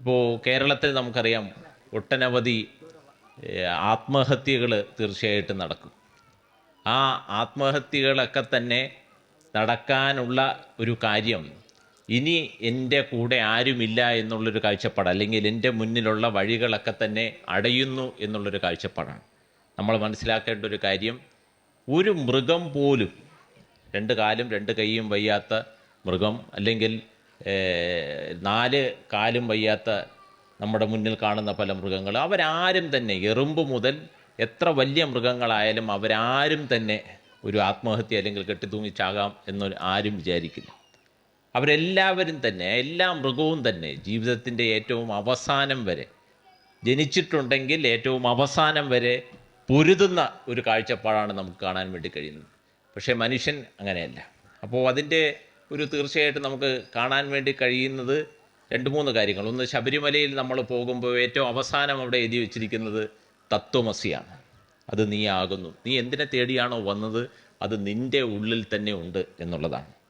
ഇപ്പോൾ കേരളത്തിൽ നമുക്കറിയാം ഒട്ടനവധി ആത്മഹത്യകൾ തീർച്ചയായിട്ടും നടക്കും. ആ ആത്മഹത്യകളൊക്കെ തന്നെ നടക്കാനുള്ള ഒരു കാര്യം ഇനി എന്റെ കൂടെ ആരുമില്ല എന്നുള്ളൊരു കാഴ്ചപ്പാട് അല്ലെങ്കിൽ എന്റെ മുന്നിലുള്ള വഴികളൊക്കെ തന്നെ അടയുന്നു എന്നുള്ളൊരു കാഴ്ചപ്പാടാണ്. നമ്മൾ മനസ്സിലാക്കേണ്ട ഒരു കാര്യം ഒരു മൃഗം പോലും രണ്ട് കാലും രണ്ട് കൈയും വയ്യാത്ത മൃഗം അല്ലെങ്കിൽ നാല് കാലും വയ്യാത്ത നമ്മുടെ മുന്നിൽ കാണുന്ന പല മൃഗങ്ങൾ. അവരാരും തന്നെ എറുമ്പ് മുതൽ എത്ര വലിയ മൃഗങ്ങളായാലും അവരാരും തന്നെ ഒരു ആത്മഹത്യ അല്ലെങ്കിൽ കെട്ടിത്തൂങ്ങിച്ചാകാം എന്നൊരു ആരും വിചാരിക്കില്ല. അവരെല്ലാവരും തന്നെ എല്ലാ മൃഗവും തന്നെ ജീവിതത്തിന്റെ ഏറ്റവും അവസാനം വരെ ജനിച്ചിട്ടുണ്ടെങ്കിൽ ഏറ്റവും അവസാനം വരെ പൊരുതുന്ന ഒരു കാഴ്ചപ്പാടാണ് നമുക്ക് കാണാൻ വേണ്ടി കഴിയുന്നത്. പക്ഷേ മനുഷ്യൻ അങ്ങനെയല്ല. അപ്പോൾ അതിന്റെ ഒരു തീർച്ചയായിട്ടും നമുക്ക് കാണാൻ വേണ്ടി കഴിയുന്നത് രണ്ട് മൂന്ന് കാര്യങ്ങൾ. ഒന്ന് ശബരിമലയിൽ നമ്മൾ പോകുമ്പോൾ ഏറ്റവും അവസാനം അവിടെ എഴുതി വെച്ചിരിക്കുന്നത് തത്വമസിയാണ്. അത് നീ ആകുന്നു നീ എന്തിനെ തേടിയാണോ വന്നത്? അത് നിന്റെ ഉള്ളിൽ തന്നെ ഉണ്ട് എന്നുള്ളതാണ്.